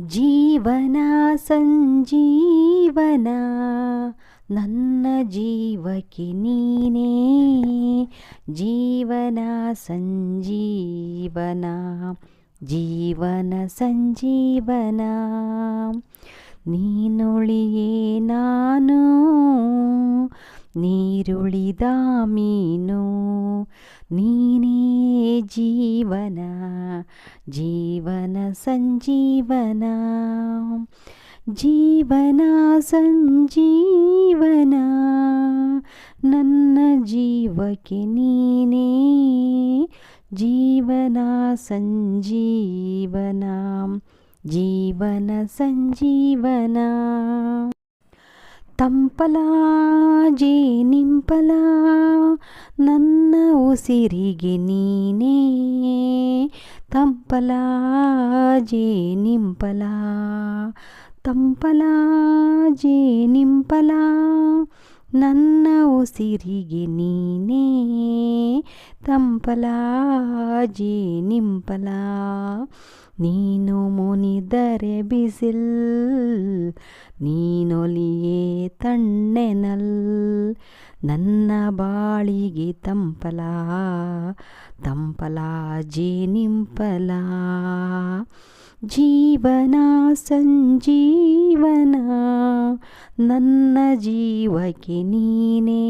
ಜೀವನ ಸಂಜೀವನ, ನನ್ನ ಜೀವಕ್ಕೆ ನೀನೇ. ಜೀವನ ಸಂಜೀವನ ಜೀವನ ಸಂಜೀವನ. ನೀನುಳಿಯೇ ನಾನು, ನೀರುಳಿದ ಮೀನು, ನೀನೇ ಜೀವನ. ಜೀವನ ಸಂಜೀವನ ಜೀವನ ಸಂಜೀವನ ನನ್ನ ಜೀವಕ್ಕೆ ನೀನೇ ಜೀವನ ಸಂಜೀವನ ಜೀವನ ಸಂಜೀವನ ತಂಪಲ ಜೇನಿಂಪಲ ನನ್ನ ಉಸಿರಿಗೆ ನೀನೇ ತಂಪಲ ಜೇನಿಂಪಲ ತಂಪಲ ಜೇನಿಂಪಲ ನನ್ನ ಉಸಿರಿಗೆ ನೀನೇ. ತಂಪಲ ಜೇನಿಂಪಲ ನೀನು ಮುನಿದರೆ ಬಿಸಿಲ್ ನೀನೊಲಿಯೇ ತಣ್ಣೆನಲ್ ನನ್ನ ಬಾಳಿಗೆ ತಂಪಲ ತಂಪಲ ಜೇನಿಂಪಲ ಜೀವನ ಸಂಜೀವನ ನನ್ನ ಜೀವಕ್ಕೆ ನೀನೇ.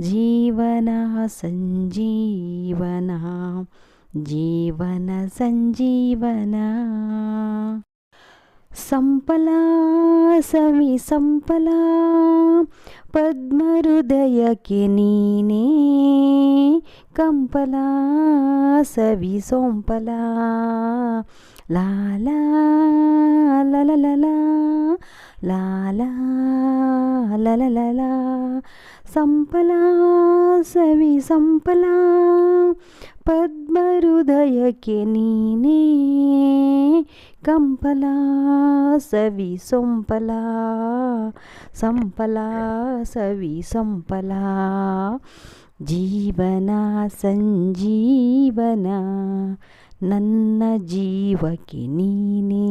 ಜೀವನ ಸಂಜೀವನ ಜೀವನ ಸಂಜೀವನ. సంపలా సమి సంపలా పద్మరుదయకి నీనే కంపలా సవి సొంపలా. లాలా లలలలా లాలా లలలలా సంపలా సవి సంపలా ಪದ್ಮಹೃದಯಕ್ಕೆ ನೀನೇ ಕಂಪಲ ಸವಿ ಸೊಂಪಲ ಸಂಪಲ ಸವಿ ಸಂಪಲ ಜೀವನ ಸಂಜೀವನ ನನ್ನ ಜೀವಕ್ಕೆ ನೀನೇ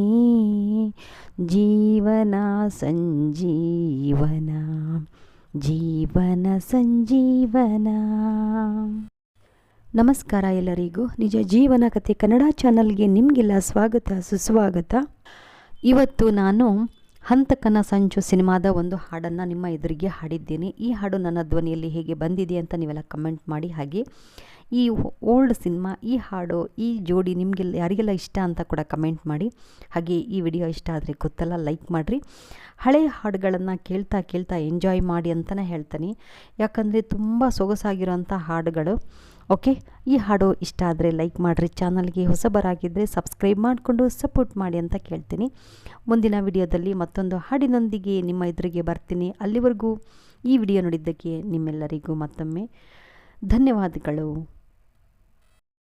ಜೀವನ ಸಂಜೀವನ ಜೀವನ ಸಂಜೀವನ ನಮಸ್ಕಾರ ಎಲ್ಲರಿಗೂ. ನಿಜ ಜೀವನ ಕಥೆ ಕನ್ನಡ ಚಾನಲ್ಗೆ ನಿಮಗೆಲ್ಲ ಸ್ವಾಗತ, ಸುಸ್ವಾಗತ. ಇವತ್ತು ನಾನು ಹಂತಕನ ಸಂಚು ಸಿನಿಮಾದ ಒಂದು ಹಾಡನ್ನು ನಿಮ್ಮ ಎದುರಿಗೆ ಹಾಡಿದ್ದೇನೆ. ಈ ಹಾಡು ನನ್ನ ಧ್ವನಿಯಲ್ಲಿ ಹೇಗೆ ಬಂದಿದೆ ಅಂತ ನೀವೆಲ್ಲ ಕಮೆಂಟ್ ಮಾಡಿ. ಹಾಗೆ ಈ ಓಲ್ಡ್ ಸಿನಿಮಾ, ಈ ಹಾಡು, ಈ ಜೋಡಿ ನಿಮಗೆಲ್ಲ, ಯಾರಿಗೆಲ್ಲ ಇಷ್ಟ ಅಂತ ಕೂಡ ಕಮೆಂಟ್ ಮಾಡಿ. ಹಾಗೆ ಈ ವಿಡಿಯೋ ಇಷ್ಟ ಆದರೆ ಗೊತ್ತಲ್ಲ, ಲೈಕ್ ಮಾಡಿರಿ. ಹಳೆಯ ಹಾಡುಗಳನ್ನು ಕೇಳ್ತಾ ಕೇಳ್ತಾ ಎಂಜಾಯ್ ಮಾಡಿ ಅಂತಲೇ ಹೇಳ್ತೀನಿ. ಯಾಕಂದರೆ ತುಂಬ ಸೊಗಸಾಗಿರೋಂಥ ಹಾಡುಗಳು. ಓಕೆ? ಈ ಹಾಡು ಇಷ್ಟ ಆದರೆ ಲೈಕ್ ಮಾಡಿರಿ. ಚಾನಲ್ಗೆ ಹೊಸಬರಾಗಿದ್ದರೆ ಸಬ್ಸ್ಕ್ರೈಬ್ ಮಾಡಿಕೊಂಡು ಸಪೋರ್ಟ್ ಮಾಡಿ ಅಂತ ಕೇಳ್ತೀನಿ. ಮುಂದಿನ ವಿಡಿಯೋದಲ್ಲಿ ಮತ್ತೊಂದು ಹಾಡಿನೊಂದಿಗೆ ನಿಮ್ಮ ಎದುರಿಗೆ ಬರ್ತೀನಿ. ಅಲ್ಲಿವರೆಗೂ ಈ ವಿಡಿಯೋ ನೋಡಿದ್ದಕ್ಕೆ ನಿಮ್ಮೆಲ್ಲರಿಗೂ ಮತ್ತೊಮ್ಮೆ ಧನ್ಯವಾದಗಳು.